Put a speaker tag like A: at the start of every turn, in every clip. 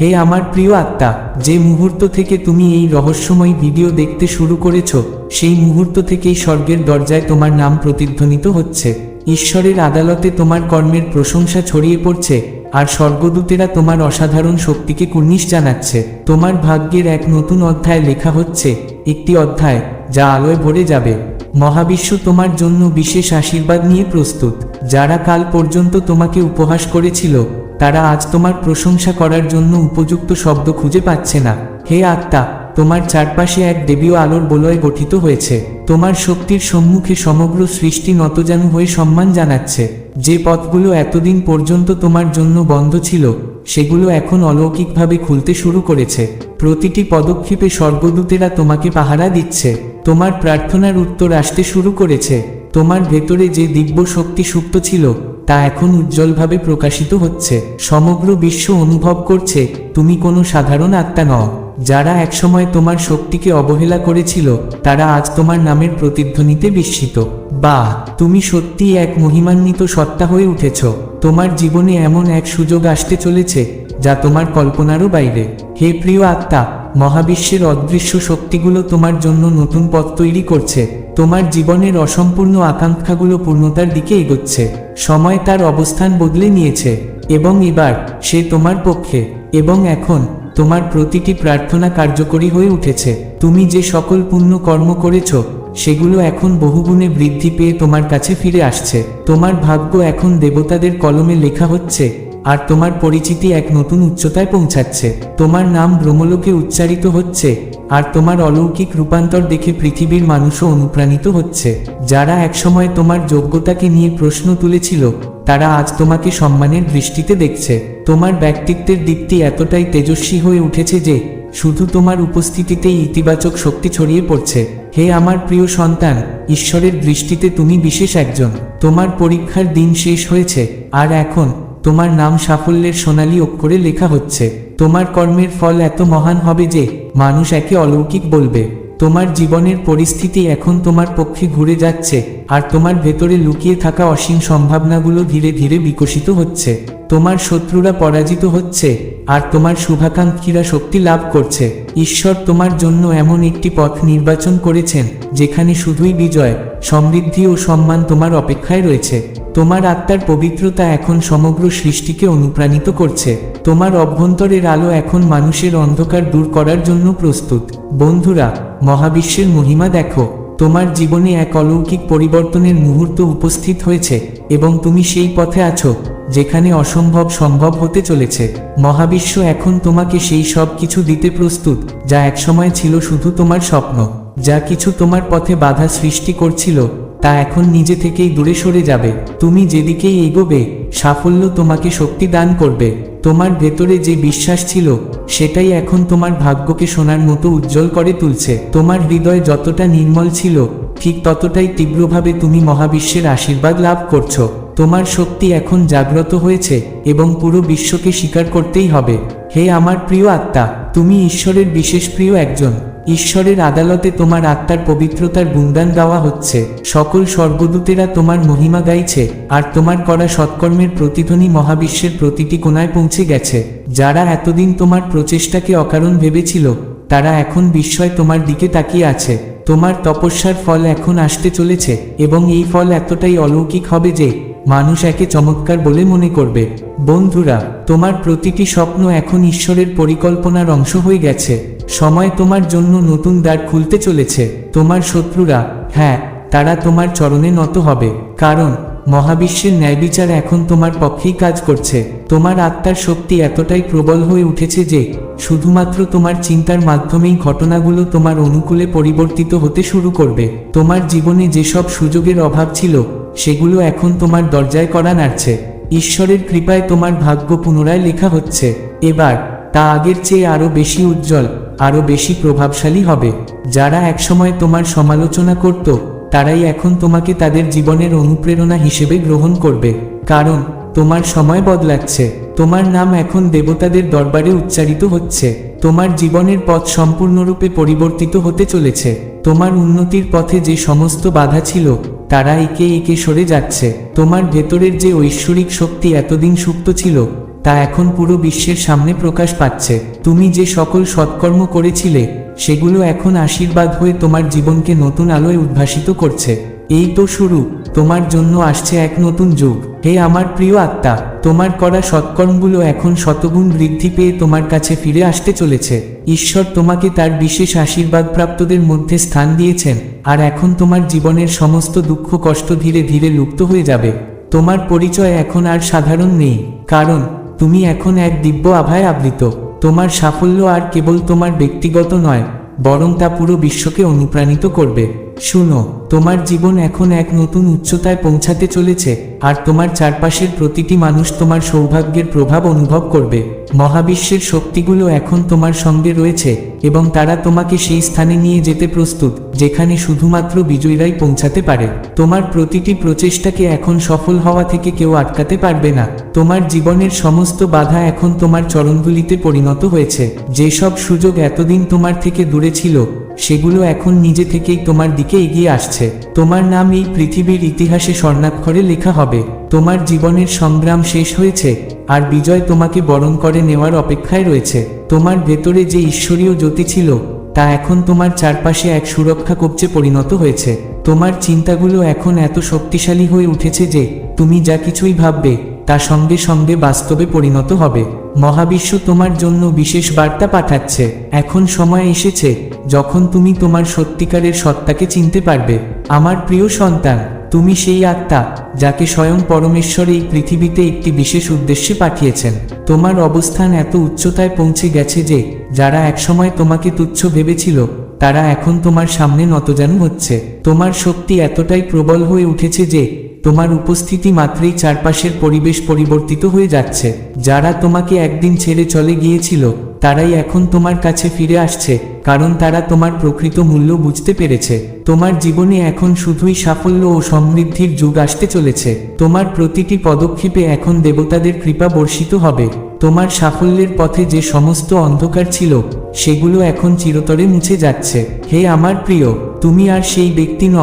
A: হে আমার প্রিয় আত্মা, যে মুহূর্ত থেকে তুমি এই রহস্যময় ভিডিও দেখতে শুরু করেছ, সেই মুহূর্ত থেকেই স্বর্গের দরজায় তোমার নাম প্রতিধ্বনিত হচ্ছে। ঈশ্বরের আদালতে তোমার কর্মের প্রশংসা ছড়িয়ে পড়ছে, আর স্বর্গদূতেরা তোমার অসাধারণ শক্তিকে কুর্নিশ জানাচ্ছে। তোমার ভাগ্যের এক নতুন অধ্যায় লেখা হচ্ছে, একটি অধ্যায় যা আলোয় ভরে যাবে। মহাবিশ্ব তোমার জন্য বিশেষ আশীর্বাদ নিয়ে প্রস্তুত। যারা কাল পর্যন্ত তোমাকে উপহাস করেছিল, তারা আজ তোমার প্রশংসা করার জন্য উপযুক্ত শব্দ খুঁজে পাচ্ছে না। হে আত্মা, তোমার চারপাশে এক দেবীয় আলোর বলয় গঠিত হয়েছে। তোমার শক্তির সম্মুখে সমগ্র সৃষ্টি নতজানু হয়ে সম্মান জানাচ্ছে। যে পথগুলো এতদিন পর্যন্ত তোমার জন্য বন্ধ ছিল, সেগুলো এখন অলৌকিকভাবে খুলতে শুরু করেছে। প্রতিটি পদক্ষেপে স্বর্গদূতেরা তোমাকে পাহারা দিচ্ছে। তোমার প্রার্থনার উত্তর আসতে শুরু করেছে। তোমার ভেতরে যে দিব্য শক্তি সুপ্ত ছিল, তা এখন উজ্জ্বলভাবে প্রকাশিত হচ্ছে। সমগ্র বিশ্ব অনুভব করছে, তুমি কোনো সাধারণ আত্মা নও। যারা একসময় তোমার শক্তিকে অবহেলা করেছিল, তারা আজ তোমার নামের প্রতিধ্বনিতে বিস্মিত। বা, তুমি সত্যি এক মহিমান্বিত সত্তা হয়ে উঠেছ। তোমার জীবনে এমন এক সুযোগ আসতে চলেছে, যা তোমার কল্পনারও বাইরে। হে প্রিয় আত্মা মহাবিশ্বের অদৃশ্য শক্তিগুলো তোমার জন্য নতুন পথ তৈরি করছে। তোমার জীবনের অসম্পূর্ণ আকাঙ্ক্ষাগুলো পূর্ণতার দিকে এগোচ্ছে। সময় তার অবস্থান বদলে নিয়েছে। এবং এবার সে তোমার পক্ষে। এবং এখন তোমার প্রতিটি প্রার্থনা কার্যকরী হয়ে উঠেছে। তুমি যে সকল পুণ্য কর্ম করেছ, সেগুলো এখন বহুগুণে বৃদ্ধি পেয়ে তোমার কাছে ফিরে আসছে। তোমার ভাগ্য এখন দেবতাদের কলমে লেখা হচ্ছে আর তোমার পরিচিতি এক নতুন উচ্চতায় পৌঁছাচ্ছে। তোমার নাম ব্রহ্মলোকে উচ্চারিত হচ্ছে, আর তোমার অলৌকিক রূপান্তর দেখে পৃথিবীর মানুষও অনুপ্রাণিত হচ্ছে। যারা একসময় তোমার যোগ্যতাকে নিয়ে প্রশ্ন তুলেছিল, তারা আজ তোমাকে সম্মানের দৃষ্টিতে দেখছে। তোমার ব্যক্তিত্বের দিকটি এতটাই তেজস্বী হয়ে উঠেছে যে, শুধু তোমার উপস্থিতিতেই ইতিবাচক শক্তি ছড়িয়ে পড়ছে। হে আমার প্রিয় সন্তান, ঈশ্বরের দৃষ্টিতে তুমি বিশেষ একজন। তোমার পরীক্ষার দিন শেষ হয়েছে, আর এখন তোমার নাম সাফল্যের সোনালী অক্ষরে লেখা হচ্ছে। তোমার কর্মের ফল এত মহান হবে যে, মানুষ একে অলৌকিক বলবে। তোমার জীবনের পরিস্থিতি এখন তোমার পক্ষে ঘুরে যাচ্ছে, আর তোমার ভেতরে লুকিয়ে থাকা অসীম সম্ভাবনাগুলো ধীরে ধীরে বিকশিত হচ্ছে। তোমার শত্রুরা পরাজিত হচ্ছে, আর তোমার শুভাকাঙ্ক্ষীরা শক্তি লাভ করছে। ঈশ্বর তোমার জন্য এমন একটি পথ নির্বাচন করেছেন, যেখানে শুধুই বিজয়, সমৃদ্ধি ও সম্মান তোমার অপেক্ষায় রয়েছে। তোমার আত্মার পবিত্রতা এখন সমগ্র সৃষ্টিকে অনুপ্রাণিত করছে। তোমার অভ্যন্তরের আলো এখন মানুষের অন্ধকার দূর করার জন্য প্রস্তুত। বন্ধুরা মহাবিশ্বের মহিমা দেখো, তোমার জীবনে এক অলৌকিক পরিবর্তনের মুহূর্ত উপস্থিত হয়েছে, এবং তুমি সেই পথে আছো, যেখানে অসম্ভব সম্ভব হতে চলেছে। মহাবিশ্ব এখন তোমাকে সেই সব কিছু দিতে প্রস্তুত, যা একসময় ছিল শুধু তোমার স্বপ্ন, যা কিছু তোমার পথে বাধা সৃষ্টি করছিল তা এখন নিজে থেকেই দূরে সরে যাবে। তুমি যেদিকেই এগোবে, সাফল্য তোমাকে শক্তি দান করবে। তোমার ভেতরে যে বিশ্বাস ছিল, সেটাই এখন তোমার ভাগ্যকে সোনার মতো উজ্জ্বল করে তুলছে। তোমার হৃদয় যতটা নির্মল ছিল, ঠিক ততটাই তীব্রভাবে তুমি মহাবিশ্বের আশীর্বাদ লাভ করছ। তোমার শক্তি এখন জাগ্রত হয়েছে এবং পুরো বিশ্বকে স্বীকার করতেই হবে। হে আমার প্রিয় আত্মা, তুমি ঈশ্বরের বিশেষ প্রিয় একজন। ঈশ্বরের আদালতে তোমার আত্মার পবিত্রতার গুণদান গাওয়া হচ্ছে। সকল স্বর্গদূতেরা তোমার মহিমা গাইছে, আর তোমার করা সৎকর্মের প্রতিধ্বনি মহাবিশ্বের প্রতিটি কোনায় পৌঁছে গেছে। যারা এতদিন তোমার প্রচেষ্টাকে অকারণ ভেবেছিল, তারা এখন বিস্ময় তোমার দিকে তাকিয়ে আছে। তোমার তপস্যার ফল এখন আসতে চলেছে, এবং এই ফল এতটাই অলৌকিক হবে যে, মানুষ একে চমৎকার বলে মনে করবে। বন্ধুরা, তোমার প্রতিটি স্বপ্ন এখন ঈশ্বরের পরিকল্পনার অংশ হয়ে গেছে। সময় তোমার জন্য নতুন দ্বার খুলতে চলেছে। তোমার শত্রুরা হ্যাঁ তারা তোমার চরণে নত হবে। কারণ, মহাবিশ্বের ন্যায়বিচার এখন তোমার পক্ষেই কাজ করছে। তোমার আত্মার শক্তি এতটাই প্রবল হয়ে উঠেছে যে, শুধুমাত্র তোমার চিন্তার মাধ্যমেই ঘটনাগুলো তোমার অনুকূলে পরিবর্তিত হতে শুরু করবে। তোমার জীবনে যেসব সুযোগের অভাব ছিল, সেগুলো এখন তোমার দরজায় করা নাড়ছে। ঈশ্বরের কৃপায় তোমার ভাগ্য পুনরায় লেখা হচ্ছে। এবার, তা আগের চেয়ে আরও বেশি উজ্জ্বল। আরও বেশি প্রভাবশালী হবে। যারা একসময় তোমার সমালোচনা করত, তারাই এখন তোমাকে তাদের জীবনের অনুপ্রেরণা হিসেবে গ্রহণ করবে। কারণ, তোমার সময় বদলাচ্ছে। তোমার নাম এখন দেবতাদের দরবারে উচ্চারিত হচ্ছে। তোমার জীবনের পথ সম্পূর্ণরূপে পরিবর্তিত হতে চলেছে। তোমার উন্নতির পথে যে সমস্ত বাধা ছিল, তারা একে একে সরে যাচ্ছে। তোমার ভেতরের যে ঐশ্বরিক শক্তি এতদিন সুপ্ত ছিল তা এখন পুরো বিশ্বের সামনে প্রকাশ পাচ্ছে। তুমি যে সকল সৎকর্ম করেছিলে, সেগুলো এখন আশীর্বাদ হয়ে তোমার জীবনকে নতুন আলোয় উদ্ভাসিত করছে। এই তো শুরু, তোমার জন্য আসছে এক নতুন যুগ। হে আমার প্রিয় আত্মা, তোমার করা সৎকর্মগুলো এখন শতগুণ বৃদ্ধি পেয়ে তোমার কাছে ফিরে আসতে চলেছে। ঈশ্বর তোমাকে তার বিশেষ আশীর্বাদ প্রাপ্তদের মধ্যে স্থান দিয়েছেন, আর এখন তোমার জীবনের সমস্ত দুঃখ কষ্ট ধীরে ধীরে লুপ্ত হয়ে যাবে। তোমার পরিচয় এখন আর সাধারণ নেই, কারণ তুমি এখন এক দিব্য আভায় আবৃত। তোমার সাফল্য আর কেবল তোমার ব্যক্তিগত নয়, বরং তা পুরো বিশ্বকে অনুপ্রাণিত করবে। শুনো, তোমার জীবন এখন এক নতুন উচ্চতায় পৌঁছাতে চলেছে, আর তোমার চারপাশের প্রতিটি মানুষ তোমার সৌভাগ্যের প্রভাব অনুভব করবে। মহাবিশ্বের শক্তিগুলো এখন তোমার সঙ্গে রয়েছে, এবং তারা তোমাকে সেই স্থানে নিয়ে যেতে প্রস্তুত, যেখানে শুধুমাত্র বিজয়ীরাই পৌঁছাতে পারে। তোমার প্রতিটি প্রচেষ্টাকে এখন সফল হওয়া থেকে কেউ আটকাতে পারবে না। তোমার জীবনের সমস্ত বাধা এখন তোমার চরণগুলিতে পরিণত হয়েছে। যেসব সুযোগ এতদিন তোমার থেকে দূরে ছিল সেগুলো এখন নিজে থেকেই তোমার দিকে এগিয়ে আসছে। তোমার নাম এই পৃথিবীর ইতিহাসে স্বর্ণাক্ষরে লেখা হবে। তোমার জীবনের সংগ্রাম শেষ হয়েছে, আর বিজয় তোমাকে বরণ করে নেওয়ার অপেক্ষায় রয়েছে। তোমার ভেতরে যে ঈশ্বরীয় জ্যোতি ছিল, তা এখন তোমার চারপাশে এক সুরক্ষা কবচে পরিণত হয়েছে। তোমার চিন্তাগুলো এখন এত শক্তিশালী হয়ে উঠেছে যে, তুমি যা কিছুই ভাববে তা সঙ্গে সঙ্গে বাস্তবে পরিণত হবে। মহাবিশ্ব তোমার জন্য বিশেষ বার্তা পাঠাচ্ছে। এখন সময় এসেছে, যখন তুমি তোমার সত্যিকারের সত্তাকে চিনতে পারবে। আমার প্রিয় সন্তান, তুমি সেই আত্মা, যাকে স্বয়ং পরমেশ্বর এই পৃথিবীতে একটি বিশেষ উদ্দেশ্যে পাঠিয়েছেন। তোমার অবস্থান এত উচ্চতায় পৌঁছে গেছে যে, যারা একসময় তোমাকে তুচ্ছ ভেবেছিল তারা এখন তোমার সামনে নতজান হচ্ছে। তোমার শক্তি এতটাই প্রবল হয়ে উঠেছে যে, তোমার উপস্থিতি মাত্রেই চারপাশের পরিবেশ পরিবর্তিত হয়ে যাচ্ছে। যারা তোমাকে একদিন ছেড়ে চলে গিয়েছিল, তারাই এখন তোমার কাছে ফিরে আসছে, কারণ তারা তোমার প্রকৃত মূল্য বুঝতে পেরেছে। তোমার জীবনে এখন শুধুই সাফল্য ও সমৃদ্ধির যুগ আসতে চলেছে। তোমার প্রতিটি পদক্ষেপে এখন দেবতাদের কৃপা বর্ষিত হবে। তোমার সাফল্যের পথে যে সমস্ত অন্ধকার ছিল, সেগুলো এখন চিরতরে মুছে যাচ্ছে। হে আমার প্রিয়, তুমি আর সেই ব্যক্তি ন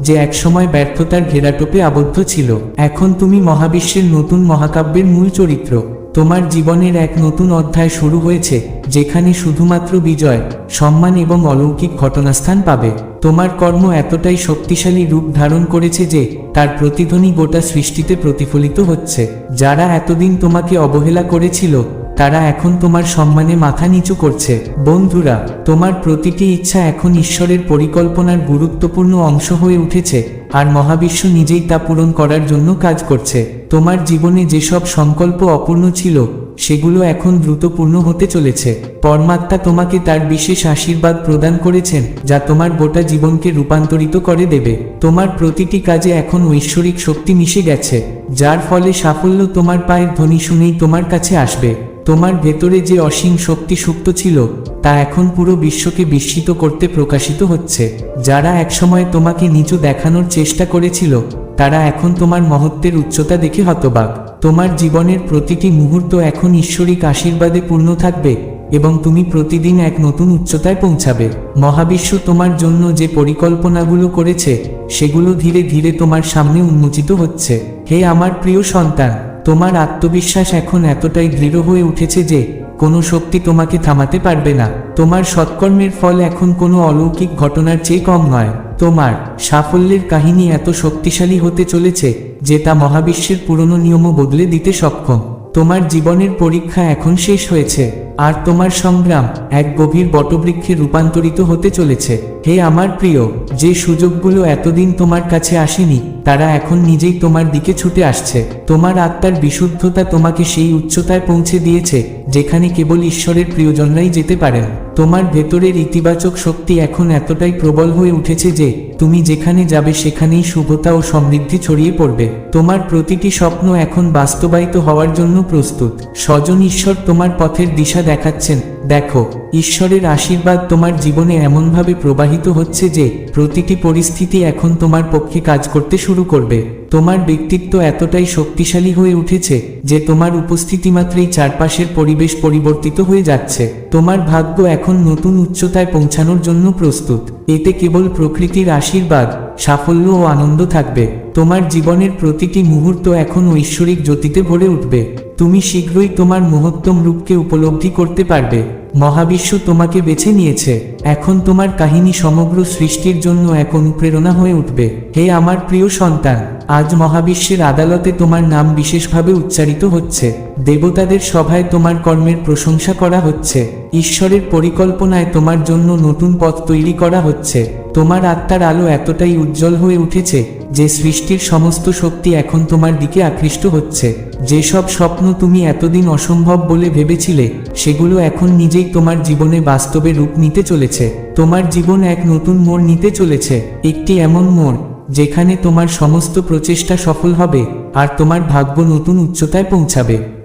A: যে একসময় ব্যর্থতার ঘেরাটোপে আবদ্ধ ছিল। এখন তুমি মহাবিশ্বের নতুন মহাকাব্যের মূল চরিত্র। তোমার জীবনের এক নতুন অধ্যায় শুরু হয়েছে, যেখানে শুধুমাত্র বিজয়, সম্মান এবং অলৌকিক ঘটনাস্থান পাবে। তোমার কর্ম এতটাই শক্তিশালী রূপ ধারণ করেছে যে, তার প্রতিধ্বনি গোটা সৃষ্টিতে প্রতিফলিত হচ্ছে। যারা এতদিন তোমাকে অবহেলা করেছিল, তারা এখন তোমার সম্মানে মাথা নিচু করছে। বন্ধুরা, তোমার প্রতিটি ইচ্ছা এখন ঈশ্বরের পরিকল্পনার গুরুত্বপূর্ণ অংশ হয়ে উঠেছে। আর মহাবিশ্ব নিজেই তা পূরণ করার জন্য কাজ করছে। তোমার জীবনে যেসব সংকল্প অপূর্ণ ছিল, সেগুলো এখন দ্রুত পূর্ণ হতে চলেছে। পরমাত্মা তোমাকে তার বিশেষ আশীর্বাদ প্রদান করেছেন, যা তোমার গোটা জীবনকে রূপান্তরিত করে দেবে। তোমার প্রতিটি কাজে এখন ঐশ্বরিক শক্তি মিশে গেছে, যার ফলে সাফল্য তোমার পায়ের ধ্বনি শুনেই তোমার কাছে আসবে। তোমার ভেতরে যে অসীম শক্তি সুপ্ত ছিল, তা এখন পুরো বিশ্বকে বিস্মিত করতে প্রকাশিত হচ্ছে। যারা একসময় তোমাকে নিচু দেখানোর চেষ্টা করেছিল, তারা এখন তোমার মহত্বের উচ্চতা দেখে হতবাক। তোমার জীবনের প্রতিটি মুহূর্ত এখন ঈশ্বরিক আশীর্বাদে পূর্ণ থাকবে, এবং তুমি প্রতিদিন এক নতুন উচ্চতায় পৌঁছাবে। মহাবিশ্ব তোমার জন্য যে পরিকল্পনাগুলো করেছে, সেগুলো ধীরে ধীরে তোমার সামনে উন্মোচিত হচ্ছে। হে আমার প্রিয় সন্তান তোমার আত্মবিশ্বাস এখন এতটাই দৃঢ় হয়ে উঠেছে যে, কোনো শক্তি তোমাকে থামাতে পারবে না। তোমার সৎকর্মের ফল এখন কোনো অলৌকিক ঘটনার চেয়ে কম নয়। তোমার সাফল্যের কাহিনী এত শক্তিশালী হতে চলেছে যে তা মহাবিশ্বের পুরনো নিয়মও বদলে দিতে সক্ষম। তোমার জীবনের পরীক্ষা এখন শেষ হয়েছে, আর তোমার সংগ্রাম এক গভীর বটবৃক্ষে রূপান্তরিত হতে চলেছে। হে আমার প্রিয়, যে সুযোগগুলো এতদিন তোমার কাছে আসেনি, তারা এখন নিজেই তোমার দিকে ছুটে আসছে। তোমার আত্মার বিশুদ্ধতা তোমাকে সেই উচ্চতায় পৌঁছে দিয়েছে, যেখানে কেবল ঈশ্বরের প্রিয়জনরাই যেতে পারেন। তোমার ভেতরের ইতিবাচক শক্তি এখন এতটাই প্রবল হয়ে উঠেছে যে, তুমি যেখানে যাবে সেখানেই শুভতা ও সমৃদ্ধি ছড়িয়ে পড়বে। তোমার প্রতিটি স্বপ্ন এখন বাস্তবায়িত হওয়ার জন্য প্রস্তুত। স্বজন ঈশ্বর তোমার পথের দিশা দেখাচ্ছেন। দেখো, ঈশ্বরের আশীর্বাদ তোমার জীবনে এমনভাবে প্রবাহিত হচ্ছে যে, প্রতিটি পরিস্থিতি এখন তোমার পক্ষে কাজ করতে শুরু করবে। তোমার ব্যক্তিত্ব এতটাই শক্তিশালী হয়ে উঠেছে যে, তোমার উপস্থিতি মাত্রেই চারপাশের পরিবেশ পরিবর্তিত হয়ে যাচ্ছে। তোমার ভাগ্য এখন নতুন উচ্চতায় পৌঁছানোর জন্য প্রস্তুত। এতে কেবল প্রকৃতির আশীর্বাদ, সাফল্য ও আনন্দ থাকবে। তোমার জীবনের প্রতিটি মুহূর্ত এখন ঐশ্বরিক জ্যোতিতে ভরে উঠবে। তুমি শীঘ্রই তোমার মহত্তম রূপকে উপলব্ধি করতে পারবে। মহাবিশ্ব তোমাকে বেছে নিয়েছে। এখন তোমার কাহিনী সমগ্র সৃষ্টির জন্য এক অনুপ্রেরণা হয়ে উঠবে। হে আমার প্রিয় সন্তান, আজ মহাবিশ্বের আদালতে তোমার নাম বিশেষভাবে উচ্চারিত হচ্ছে। দেবতাদের সভায় তোমার কর্মের প্রশংসা করা হচ্ছে। ঈশ্বরের পরিকল্পনায় তোমার জন্য নতুন পথ তৈরি করা হচ্ছে। তোমার আত্মার আলো এতটাই উজ্জ্বল হয়ে উঠেছে যে সৃষ্টির সমস্ত শক্তি এখন তোমার দিকে আকৃষ্ট হচ্ছে। যেসব স্বপ্ন তুমি এতদিন অসম্ভব বলে ভেবেছিলে, সেগুলো এখন নিজেই তোমার জীবনে বাস্তবে রূপ নিতে চলেছে। তোমার জীবন এক নতুন মোড় নিতে চলেছে, একটি এমন মোড়, যেখানে তোমার সমস্ত প্রচেষ্টা সফল হবে, আর তোমার ভাগ্য নতুন উচ্চতায় পৌঁছাবে।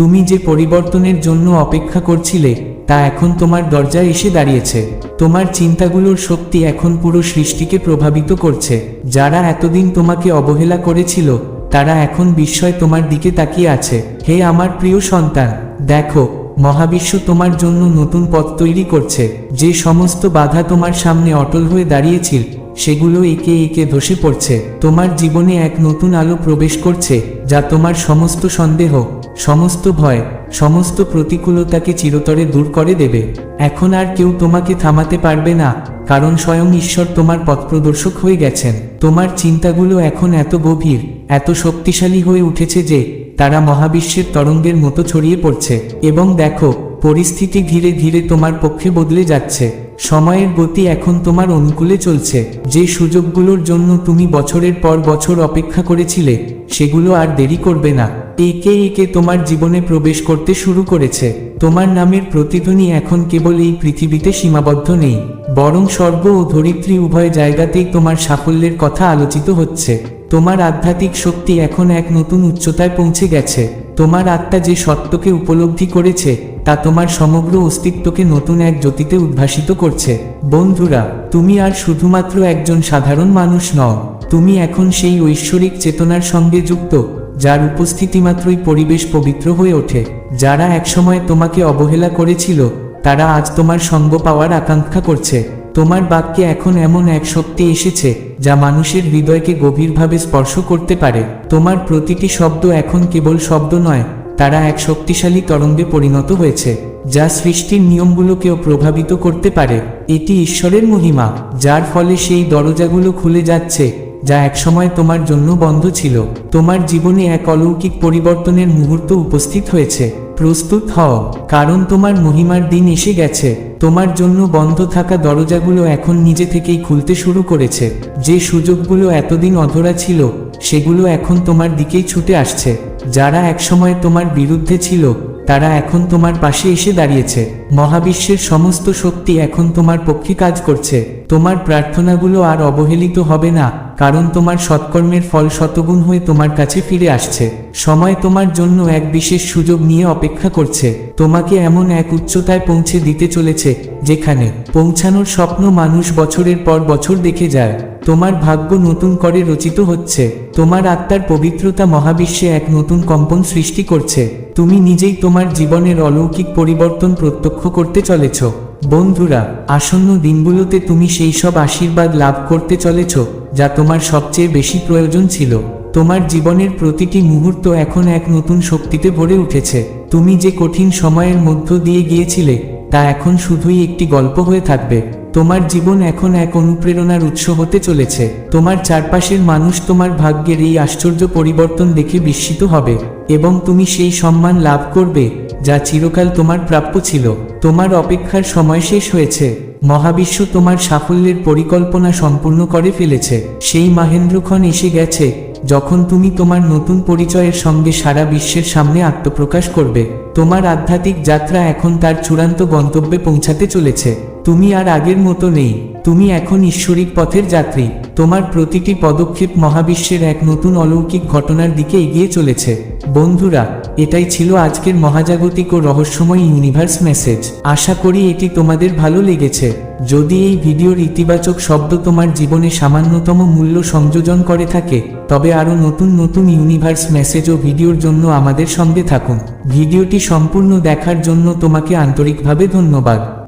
A: তুমি যে পরিবর্তনের জন্য অপেক্ষা করছিলে, তা এখন তোমার দরজায় এসে দাঁড়িয়েছে। তোমার চিন্তাগুলোর শক্তি এখন পুরো সৃষ্টিকে প্রভাবিত করছে। যারা এতদিন তোমাকে অবহেলা করেছিল, তারা এখন বিস্ময় তোমার দিকে তাকিয়ে আছে। হে আমার প্রিয় সন্তান, দেখো, মহাবিশ্ব তোমার জন্য নতুন পথ তৈরি করছে। যে সমস্ত বাধা তোমার সামনে অটল হয়ে দাঁড়িয়েছিল, সেগুলো একে একে ধসে পড়ছে। তোমার জীবনে এক নতুন আলো প্রবেশ করছে, যা তোমার সমস্ত সন্দেহ সমস্ত ভয়, সমস্ত প্রতিকূলতাকে চিরতরে দূর করে দেবে। এখন আর কেউ তোমাকে থামাতে পারবে না, কারণ স্বয়ং ঈশ্বর তোমার পথপ্রদর্শক হয়ে গেছেন। তোমার চিন্তাগুলো এখন এত গভীর, এত শক্তিশালী হয়ে উঠেছে যে, তারা মহাবিশ্বের তরঙ্গের মতো ছড়িয়ে পড়ছে। এবং দেখো, পরিস্থিতি ধীরে ধীরে তোমার পক্ষে বদলে যাচ্ছে। সময়ের গতি এখন তোমার অনুকূলে চলছে। যে সুযোগগুলোর জন্য তুমি বছরের পর বছর অপেক্ষা করেছিলে, সেগুলো আর দেরি করবে না। একে একে তোমার জীবনে প্রবেশ করতে শুরু করেছে। তোমার নামের প্রতিধ্বনি এখন কেবল এই পৃথিবীতে সীমাবদ্ধ নেই, বরং স্বর্গ ও ধরিত্রী উভয় জায়গাতেই তোমার সাফল্যের কথা আলোচিত হচ্ছে। তোমার আধ্যাত্মিক শক্তি এখন এক নতুন উচ্চতায় পৌঁছে গেছে। তোমার আত্মা যে সত্যকে উপলব্ধি করেছে, তা তোমার সমগ্র অস্তিত্বকে নতুন এক জ্যোতিতে উদ্ভাসিত করছে। বন্ধুরা, তুমি আর শুধুমাত্র একজন সাধারণ মানুষ নও, তুমি এখন সেই ঐশ্বরিক চেতনার সঙ্গে যুক্ত। যার উপস্থিতি মাত্রই পরিবেশ পবিত্র হয়ে ওঠে। যারা একসময় তোমাকে অবহেলা করেছিল, তারা আজ তোমার সঙ্গ পাওয়ার আকাঙ্ক্ষা করছে। তোমার বাক্যে এখন এমন এক শক্তি এসেছে, যা মানুষের হৃদয়কে গভীরভাবে স্পর্শ করতে পারে। তোমার প্রতিটি শব্দ এখন কেবল শব্দ নয়, তারা এক শক্তিশালী তরঙ্গে পরিণত হয়েছে, যা সৃষ্টির নিয়মগুলোকেও প্রভাবিত করতে পারে। এটি ঈশ্বরের মহিমা, যার ফলে সেই দরজাগুলো খুলে যাচ্ছে। যা একসময় তোমার জন্য বন্ধ ছিল। তোমার জীবনে এক অলৌকিক পরিবর্তনের মুহূর্ত উপস্থিত হয়েছে। প্রস্তুত হও, কারণ তোমার মহিমার দিন এসে গেছে। তোমার জন্য বন্ধ থাকা দরজাগুলো এখন নিজে থেকেই খুলতে শুরু করেছে। যে সুযোগগুলো এতদিন অধরা ছিল, সেগুলো এখন তোমার দিকেই ছুটে আসছে। যারা একসময় তোমার বিরুদ্ধে ছিল, তারা এখন তোমার পাশে এসে দাঁড়িয়েছে। মহাবিশ্বের সমস্ত শক্তি এখন তোমার পক্ষে কাজ করছে। তোমার প্রার্থনাগুলো আর অবহেলিত হবে না। কারণ তোমার সৎকর্মের ফল শতগুণ হয়ে তোমার কাছে ফিরে আসছে। সময় তোমার জন্য এক বিশেষ সুযোগ নিয়ে অপেক্ষা করছে। তোমাকে এমন এক উচ্চতায় পৌঁছে দিতে চলেছে, যেখানে পৌঁছানোর স্বপ্ন মানুষ বছরের পর বছর দেখে যায়। তোমার ভাগ্য নতুন করে রচিত হচ্ছে। তোমার আত্মার পবিত্রতা মহাবিশ্বে এক নতুন কম্পন সৃষ্টি করছে। তুমি নিজেই তোমার জীবনের অলৌকিক পরিবর্তন প্রত্যক্ষ করতে চলেছ। বন্ধুরা, আসন্ন দিনগুলোতে তুমি সেই সব আশীর্বাদ লাভ করতে চলেছ। যা তোমার সবচেয়ে বেশি প্রয়োজন ছিল। তোমার জীবনের প্রতিটি মুহূর্ত এখন এক নতুন শক্তিতে ভরে উঠেছে। তুমি যে কঠিন সময়ের মধ্য দিয়ে গিয়েছিলে, তা এখন শুধুই একটি গল্প হয়ে থাকবে। তোমার জীবন এখন এক অনুপ্রেরণার উৎস হতে চলেছে। তোমার চারপাশের মানুষ তোমার ভাগ্যের এই আশ্চর্য পরিবর্তন দেখে বিস্মিত হবে, এবং তুমি সেই সম্মান লাভ করবে, যা চিরকাল তোমার প্রাপ্য ছিল। তোমার অপেক্ষার সময় শেষ হয়েছে। মহাবিশ্ব তোমার সাফল্যের পরিকল্পনা সম্পূর্ণ করে ফেলেছে। সেই মাহেন্দ্রক্ষণ এসে গেছে, যখন তুমি তোমার নতুন পরিচয়ের সঙ্গে সারা বিশ্বের সামনে আত্মপ্রকাশ করবে। তোমার আধ্যাত্মিক যাত্রা এখন তার চূড়ান্ত গন্তব্যে পৌঁছাতে চলেছে। তুমি আর আগের মতো নেই। তুমি এখন ঈশ্বরিক পথের যাত্রী। তোমার প্রতিটি পদক্ষেপ মহাবিশ্বের এক নতুন অলৌকিক ঘটনার দিকে এগিয়ে চলেছে। বন্ধুরা, এটাই ছিল আজকের মহাজাগতিক ও রহস্যময় ইউনিভার্স মেসেজ আশা করি এটি তোমাদের ভালো লেগেছে। যদি এই ভিডিওর ইতিবাচক শব্দ তোমার জীবনে সামান্যতম মূল্য সংযোজন করে থাকে, তবে আরও নতুন নতুন ইউনিভার্স মেসেজ ও ভিডিওর জন্য আমাদের সঙ্গে থাকুন। ভিডিওটি সম্পূর্ণ দেখার জন্য তোমাকে আন্তরিকভাবে ধন্যবাদ।